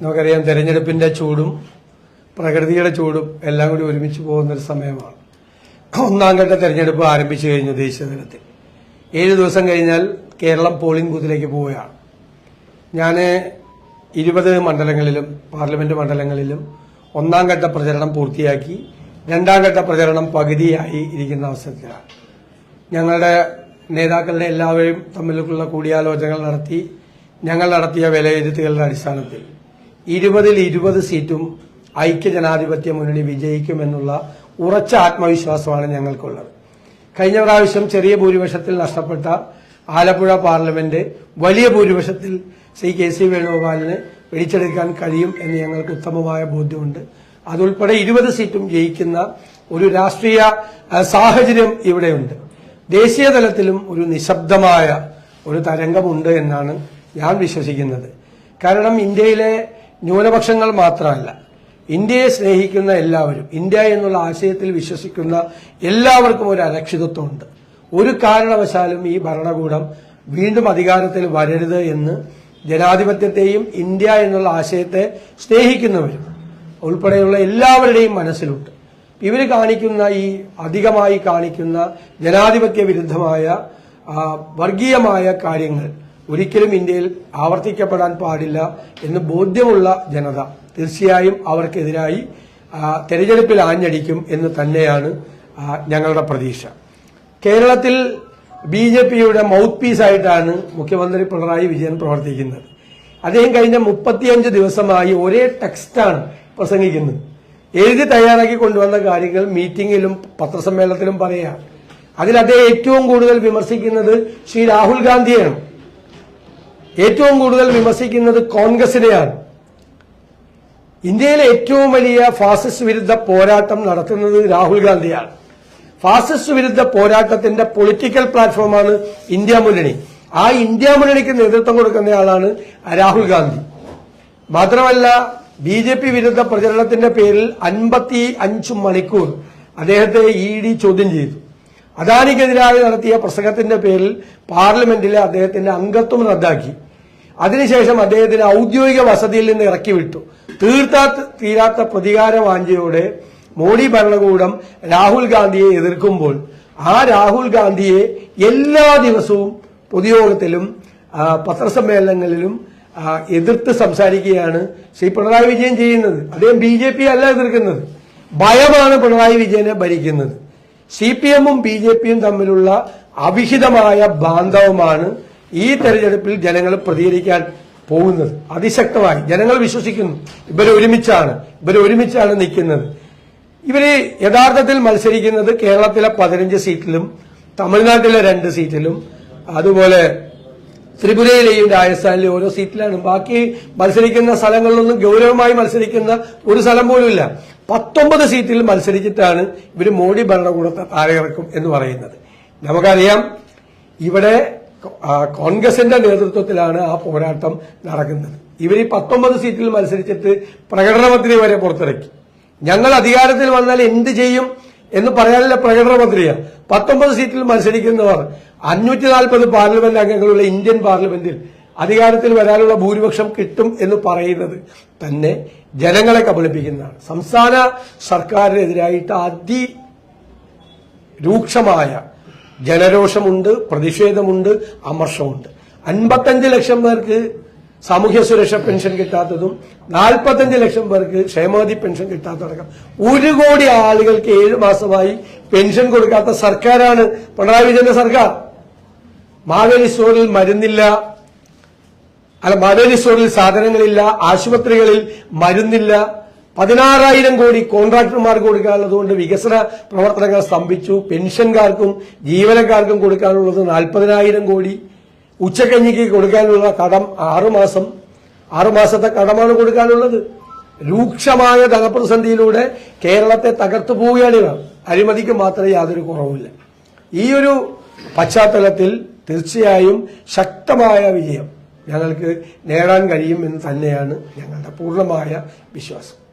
നമുക്കറിയാം തെരഞ്ഞെടുപ്പിന്റെ ചൂടും പ്രകൃതിയുടെ ചൂടും എല്ലാം കൂടി ഒരുമിച്ച് പോകുന്ന ഒരു സമയമാണ്. ഒന്നാം ഘട്ട തെരഞ്ഞെടുപ്പ് ആരംഭിച്ചു കഴിഞ്ഞു ദേശീയ തലത്തിൽ ഏഴ് ദിവസം കഴിഞ്ഞാൽ കേരളം പോളിംഗ് ബൂത്തിലേക്ക് പോവുകയാണ്. ഞാൻ ഇരുപത് മണ്ഡലങ്ങളിലും പാർലമെന്റ് മണ്ഡലങ്ങളിലും ഒന്നാം ഘട്ട പ്രചരണം പൂർത്തിയാക്കി രണ്ടാം ഘട്ട പ്രചരണം പകുതിയായി ഇരിക്കുന്ന അവസരത്തിലാണ്. ഞങ്ങളുടെ നേതാക്കളുടെ എല്ലാവരും തമ്മിലുള്ള കൂടിയാലോചനകൾ നടത്തി ഞങ്ങൾ നടത്തിയ വിലയിരുത്തലുകളുടെ അടിസ്ഥാനത്തിൽ ഇരുപതിൽ ഇരുപത് സീറ്റും ഐക്യ ജനാധിപത്യ മുന്നണി വിജയിക്കുമെന്നുള്ള ഉറച്ച ആത്മവിശ്വാസമാണ് ഞങ്ങൾക്കുള്ളത്. കഴിഞ്ഞ പ്രാവശ്യം ചെറിയ ഭൂരിപക്ഷത്തിൽ നഷ്ടപ്പെട്ട ആലപ്പുഴ പാർലമെന്റ് വലിയ ഭൂരിപക്ഷത്തിൽ ശ്രീ കെ സി വേണുഗോപാലിന് പിടിച്ചെടുക്കാൻ കഴിയും എന്ന് ഞങ്ങൾക്ക് ഉത്തമമായ ബോധ്യമുണ്ട്. അതുൾപ്പെടെ ഇരുപത് സീറ്റും ജയിക്കുന്ന ഒരു രാഷ്ട്രീയ സാഹചര്യം ഇവിടെയുണ്ട്. ദേശീയ തലത്തിലും ഒരു നിശബ്ദമായ ഒരു തരംഗമുണ്ട് എന്നാണ് ഞാൻ വിശ്വസിക്കുന്നത്. കാരണം ഇന്ത്യയിലെ ന്യൂനപക്ഷങ്ങൾ മാത്രമല്ല ഇന്ത്യയെ സ്നേഹിക്കുന്ന എല്ലാവരും ഇന്ത്യ എന്നുള്ള ആശയത്തിൽ വിശ്വസിക്കുന്ന എല്ലാവർക്കും ഒരു അരക്ഷിതത്വമുണ്ട്. ഒരു കാരണവശാലും ഈ ഭരണകൂടം വീണ്ടും അധികാരത്തിൽ വരരുത് എന്ന് ജനാധിപത്യത്തെയും ഇന്ത്യ എന്നുള്ള ആശയത്തെ സ്നേഹിക്കുന്നവരും ഉൾപ്പെടെയുള്ള എല്ലാവരുടെയും മനസ്സിലുണ്ട്. ഇവർ കാണിക്കുന്ന ഈ അധികമായി കാണിക്കുന്ന ജനാധിപത്യ വിരുദ്ധമായ വർഗീയമായ കാര്യങ്ങൾ ഒരിക്കലും ഇന്ത്യയിൽ ആവർത്തിക്കപ്പെടാൻ പാടില്ല എന്ന് ബോധ്യമുള്ള ജനത തീർച്ചയായും അവർക്കെതിരായി തെരഞ്ഞെടുപ്പിൽ ആഞ്ഞടിക്കും എന്ന് തന്നെയാണ് ഞങ്ങളുടെ പ്രതീക്ഷ. കേരളത്തിൽ ബി ജെ പിയുടെ മൗത്ത് പീസായിട്ടാണ് മുഖ്യമന്ത്രി പിണറായി വിജയൻ പ്രവർത്തിക്കുന്നത്. അദ്ദേഹം കഴിഞ്ഞ മുപ്പത്തിയഞ്ച് ദിവസമായി ഒരേ ടെക്സ്റ്റാണ് പ്രസംഗിക്കുന്നത്. എഴുതി തയ്യാറാക്കി കൊണ്ടുവന്ന കാര്യങ്ങൾ മീറ്റിംഗിലും പത്രസമ്മേളനത്തിലും പറയാം. അതിൽ അദ്ദേഹം ഏറ്റവും കൂടുതൽ വിമർശിക്കുന്നത് ശ്രീ രാഹുൽ ഗാന്ധിയാണ്. ഏറ്റവും കൂടുതൽ വിമർശിക്കുന്നത് കോൺഗ്രസിനെയാണ്. ഇന്ത്യയിലെ ഏറ്റവും വലിയ ഫാസിസ്റ്റ് വിരുദ്ധ പോരാട്ടം നടത്തുന്നത് രാഹുൽ ഗാന്ധിയാണ്. ഫാസിസ്റ്റ് വിരുദ്ധ പോരാട്ടത്തിന്റെ പൊളിറ്റിക്കൽ പ്ലാറ്റ്ഫോമാണ് ഇന്ത്യ മുന്നണി. ആ ഇന്ത്യ മുന്നണിക്ക് നേതൃത്വം കൊടുക്കുന്നയാളാണ് രാഹുൽ ഗാന്ധി. മാത്രമല്ല ബി ജെ പി വിരുദ്ധ പ്രചരണത്തിന്റെ പേരിൽ അൻപത്തി അഞ്ച് മണിക്കൂർ അദ്ദേഹത്തെ ഇ ഡി ചോദ്യം ചെയ്തു. അദാനിക്കെതിരായി നടത്തിയ പ്രസംഗത്തിന്റെ പേരിൽ പാർലമെന്റിലെ അദ്ദേഹത്തിന്റെ അംഗത്വം റദ്ദാക്കി. അതിനുശേഷം അദ്ദേഹത്തിന് ഔദ്യോഗിക വസതിയിൽ നിന്ന് ഇറക്കി വിട്ടു. തീർത്താ തീരാത്ത പ്രതികാര വാഞ്ചയോടെ മോഡി ഭരണകൂടം രാഹുൽ ഗാന്ധിയെ എതിർക്കുമ്പോൾ ആ രാഹുൽ ഗാന്ധിയെ എല്ലാ ദിവസവും പൊതുയോഗത്തിലും പത്രസമ്മേളനങ്ങളിലും എതിർത്ത് സംസാരിക്കുകയാണ് ശ്രീ പിണറായി വിജയൻ ചെയ്യുന്നത്. അദ്ദേഹം ബി ജെ പി അല്ല എതിർക്കുന്നത്. ഭയമാണ് പിണറായി വിജയനെ ഭരിക്കുന്നത്. സി പി എമ്മും ബി ജെ പിയും തമ്മിലുള്ള അവിഹിതമായ ബാന്ധവമാണ് ഈ തെരഞ്ഞെടുപ്പിൽ ജനങ്ങൾ പ്രതികരിക്കാൻ പോകുന്നത് അതിശക്തമായി. ജനങ്ങൾ വിശ്വസിക്കുന്നു. ഇവർ ഒരുമിച്ചാണ്. നിൽക്കുന്നത്. ഇവർ യഥാർത്ഥത്തിൽ മത്സരിക്കുന്നത് കേരളത്തിലെ പതിനഞ്ച് സീറ്റിലും തമിഴ്നാട്ടിലെ രണ്ട് സീറ്റിലും അതുപോലെ ത്രിപുരയിലെയും രാജസ്ഥാനിലെയും ഓരോ സീറ്റിലാണ്. ബാക്കി മത്സരിക്കുന്ന സ്ഥലങ്ങളിലൊന്നും ഗൗരവമായി മത്സരിക്കുന്ന ഒരു സ്ഥലം പോലുമില്ല. പത്തൊമ്പത് സീറ്റിൽ മത്സരിച്ചിട്ടാണ് ഇവർ മോഡി ഭരണകൂടത്തെ താഴെയിറക്കും എന്ന് പറയുന്നത്. നമുക്കറിയാം ഇവിടെ കോൺഗ്രസിന്റെ നേതൃത്വത്തിലാണ് ആ പോരാട്ടം നടക്കുന്നത്. ഇവർ ഈ പത്തൊമ്പത് സീറ്റിൽ മത്സരിച്ചിട്ട് പ്രകടനമന്ത്രി വരെ പുറത്തിറക്കി. ഞങ്ങൾ അധികാരത്തിൽ വന്നാൽ എന്ത് ചെയ്യും എന്ന് പറയാനുള്ള പ്രകടനമന്ത്രിയാണ് പത്തൊമ്പത് സീറ്റിൽ മത്സരിക്കുന്നവർ അഞ്ഞൂറ്റി നാൽപ്പത് പാർലമെന്റ് അംഗങ്ങളുള്ള ഇന്ത്യൻ പാർലമെന്റിൽ അധികാരത്തിൽ വരാനുള്ള ഭൂരിപക്ഷം കിട്ടും എന്ന് പറയുന്നത് തന്നെ ജനങ്ങളെ കബളിപ്പിക്കുന്നതാണ്. സംസ്ഥാന സർക്കാരിനെതിരായിട്ട് അതി രൂക്ഷമായ ജനരോഷമുണ്ട് പ്രതിഷേധമുണ്ട് അമർഷമുണ്ട്. അൻപത്തഞ്ച് ലക്ഷം പേർക്ക് സാമൂഹ്യ സുരക്ഷ പെൻഷൻ കിട്ടാത്തതും നാൽപ്പത്തഞ്ച് ലക്ഷം പേർക്ക് ക്ഷേമനിധി പെൻഷൻ കിട്ടാത്തതടക്കം ഒരു കോടി ആളുകൾക്ക് ഏഴ് മാസമായി പെൻഷൻ കൊടുക്കാത്ത സർക്കാരാണ് പിണറായി വിജയന്റെ സർക്കാർ. മാവേലി സ്റ്റോറിൽ മരുന്നില്ല. അല്ല മാവേലി സ്റ്റോറിൽ സാധനങ്ങളില്ല ആശുപത്രികളിൽ മരുന്നില്ല. പതിനാറായിരം കോടി കോൺട്രാക്ടർമാർക്ക് കൊടുക്കാനുള്ളതുകൊണ്ട് വികസന പ്രവർത്തനങ്ങൾ സ്തംഭിച്ചു. പെൻഷൻകാർക്കും ജീവനക്കാർക്കും കൊടുക്കാനുള്ളത് നാൽപ്പതിനായിരം കോടി. ഉച്ചക്കഞ്ഞിക്ക് കൊടുക്കാനുള്ള കടം ആറുമാസം ആറുമാസത്തെ കടമാണ് കൊടുക്കാനുള്ളത്. രൂക്ഷമായ ധനപ്രതിസന്ധിയിലൂടെ കേരളത്തെ തകർത്തു പോവുകയാണ് ഇവർ. അഴിമതിക്ക് മാത്രമേ യാതൊരു കുറവുമില്ല. ഈ ഒരു പശ്ചാത്തലത്തിൽ തീർച്ചയായും ശക്തമായ വിജയം ഞങ്ങൾക്ക് നേടാൻ കഴിയുമെന്ന് തന്നെയാണ് ഞങ്ങളുടെ പൂർണമായ വിശ്വാസം.